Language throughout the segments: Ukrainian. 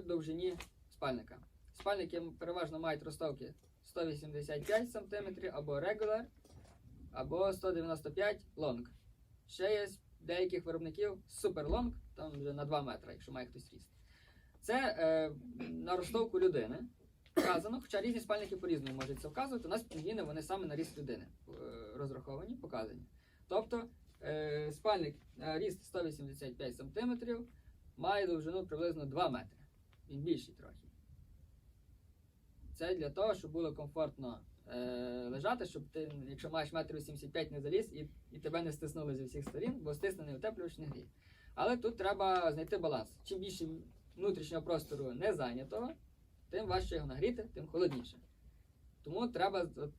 по довжині спальника. Спальники переважно мають ростовки 185 см або regular, або 195 long. Ще є деяких виробників super long, там вже на 2 метри, якщо має хтось ріст. Це е, на ростовку людини вказано, хоча різні спальники по-різному можуть це вказувати. У нас пінгвіни вони саме на ріст людини е, розраховані, показані. Тобто е, спальник на ріст 185 см має довжину приблизно 2 метри. Він більший трохи. Це для того, щоб було комфортно е, лежати, щоб ти, якщо маєш метр 85 не заліз і, і тебе не стиснули зі всіх сторін, бо стиснений утеплювач не гріє. Але тут треба знайти баланс. Чим більше внутрішнього простору не зайнятого, тим важче його нагріти, тим холодніше. Тому треба от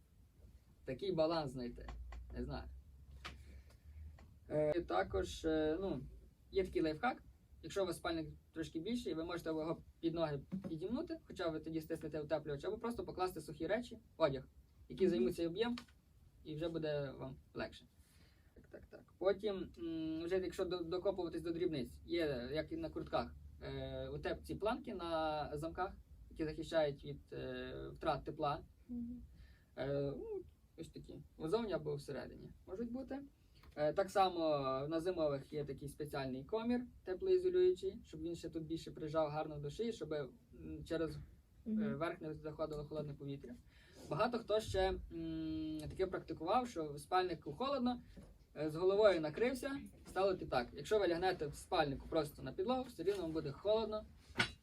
такий баланс знайти. Не знаю. Е, також е, ну, є такий лайфхак. Якщо у вас спальник трошки більший, ви можете його під ноги підімнути, хоча ви тоді стиснете утеплювач, або просто покласти сухі речі, одяг, які займуть цей об'єм, і вже буде вам легше. Так, так, так. Потім, вже якщо до- докопуватись до дрібниць, є, як і на куртках, е, утеп ці планки на замках, які захищають від е, втрат тепла. Е, ну, ось такі. Зовні або всередині можуть бути. Е, так само на зимових є такий спеціальний комір теплоізолюючий, щоб він ще тут більше прижав гарно до шиї, щоб через е, верх не заходило холодне повітря. Багато хто ще м, таке практикував, що в спальнику холодно, е, з головою накрився, стало так. Якщо ви лягнете в спальнику просто на підлогу, все рівно вам буде холодно,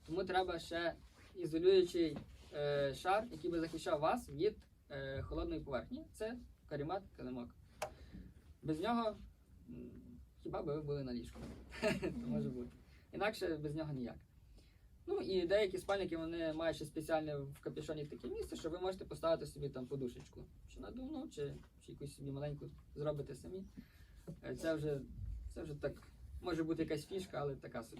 тому треба ще ізолюючий е, шар, який би захищав вас від е, холодної поверхні. Це карімат килимок. Без нього хіба би ви були на ліжку. Це може бути. Інакше без нього ніяк. Ну і деякі спальники вони мають ще спеціальне в капюшоні таке місце, що ви можете поставити собі там подушечку. Чи надувну, чи, чи якусь собі маленьку зробите самі. Е, Це вже, це вже так може бути якась фішка, але така собі.